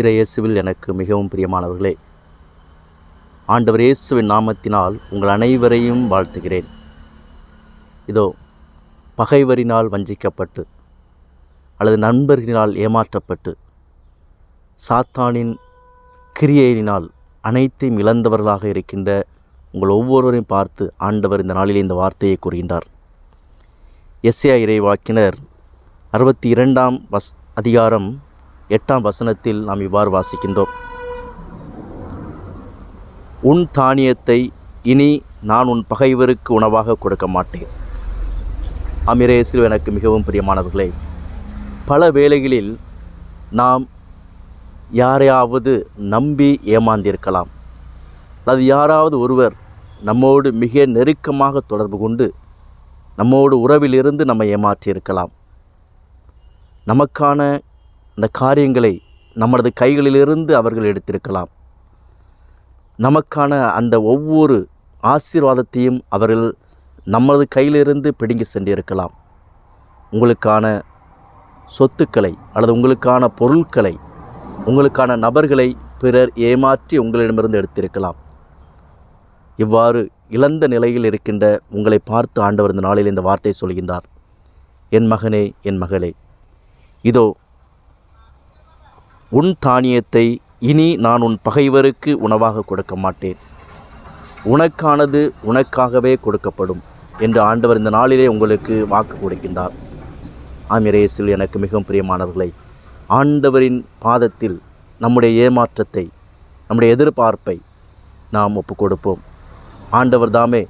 இறையேசுவில் எனக்கு மிகவும் பிரியமானவர்களே ஆண்டவர் இயேசுவின் நாமத்தினால் உங்கள் அனைவரையும் வாழ்த்துகிறேன். இதோ பகைவரினால் வஞ்சிக்கப்பட்டு அல்லது நண்பர்களினால் ஏமாற்றப்பட்டு சாத்தானின் கிரியையினால் அனைத்தையும் இழந்தவர்களாக இருக்கின்ற உங்கள் ஒவ்வொருவரையும் பார்த்து ஆண்டவர் இந்த நாளில் இந்த வார்த்தையை கூறுகின்றார். எஸ்ஏ இறைவாக்கினர். அறுபத்தி இரண்டாம் வஸ் அதிகாரம் எட்டாம் வசனத்தில் நாம் இவ்வாறு வாசிக்கின்றோம். உன் தானியத்தை இனி நான் உன் பகைவருக்கு உணவாக கொடுக்க மாட்டேன் அமிரேசில் எனக்கு மிகவும் பிரியமானவர்களே பல வேளைகளில் நாம் யாரையாவது நம்பி ஏமாந்திருக்கலாம். அது யாராவது ஒருவர் நம்மோடு மிக நெருக்கமாக தொடர்பு கொண்டு நம்மோடு உறவிலிருந்து நம்ம ஏமாற்றியிருக்கலாம். நமக்கான அந்த காரியங்களை நமது கைகளிலிருந்து அவர்கள் எடுத்திருக்கலாம். நமக்கான அந்த ஒவ்வொரு ஆசீர்வாதத்தையும் அவர்கள் நம்மளது கையிலிருந்து பிடுங்கி சென்றிருக்கலாம். உங்களுக்கான சொத்துக்களை அல்லது உங்களுக்கான பொருட்களை உங்களுக்கான நபர்களை பிறர் ஏமாற்றி உங்களிடமிருந்து எடுத்திருக்கலாம். இவ்வாறு இழந்த நிலையில் இருக்கின்ற உங்களை பார்த்து ஆண்டவர் இந்த நாளில் இந்த வார்த்தை சொல்கின்றார். என் மகனே என் மகளே இதோ உன் தானியத்தை இனி நான் உன் பகைவருக்கு உணவாக கொடுக்க மாட்டேன் உனக்கானது உனக்காகவே கொடுக்கப்படும் என்று ஆண்டவர் இந்த நாளிலே உங்களுக்கு வாக்கு கொடுக்கின்றார். ஆமிரேசில் எனக்கு மிகவும் பிரியமானவர்களை ஆண்டவரின் பாதத்தில் நம்முடைய ஏமாற்றத்தை நம்முடைய எதிர்பார்ப்பை நாம் ஒப்புக் கொடுப்போம் ஆண்டவர் தாமே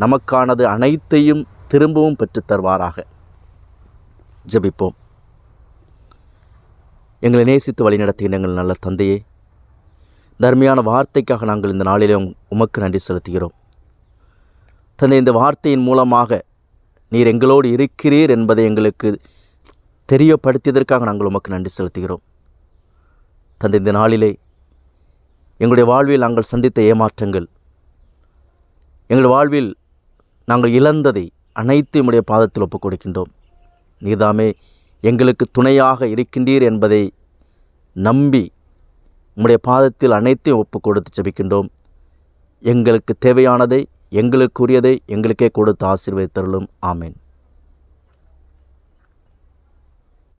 நமக்கானது அனைத்தையும் திரும்பவும் பெற்றுத் தருவாராக. ஜெபிப்போம். எங்களை நேசித்து வழிநடத்துகிற எங்கள் நல்ல தந்தையே தர்மையான வார்த்தைக்காக நாங்கள் இந்த நாளிலே உமக்கு நன்றி செலுத்துகிறோம். தந்தை இந்த வார்த்தையின் மூலமாக நீர் எங்களோடு இருக்கிறீர் என்பதை எங்களுக்கு தெரியப்படுத்தியதற்காக நாங்கள் உமக்கு நன்றி செலுத்துகிறோம். தந்தை இந்த நாளிலே எங்களுடைய வாழ்வில் நாங்கள் சந்தித்த ஏமாற்றங்கள் எங்கள் வாழ்வில் நாங்கள் இழந்ததை அனைத்தையும் உடைய பாதத்தில் ஒப்புக் கொடுக்கின்றோம். நீர்தாமே எங்களுக்கு துணையாக இருக்கின்றீர் என்பதை நம்பி உம்முடைய பாதத்தில் அனைத்தையும் ஒப்புக் கொடுத்து செபிக்கின்றோம் எங்களுக்கு தேவையானதை எங்களுக்குரியதை எங்களுக்கே கொடுத்து ஆசீர்வதித்தருளும். ஆமேன்.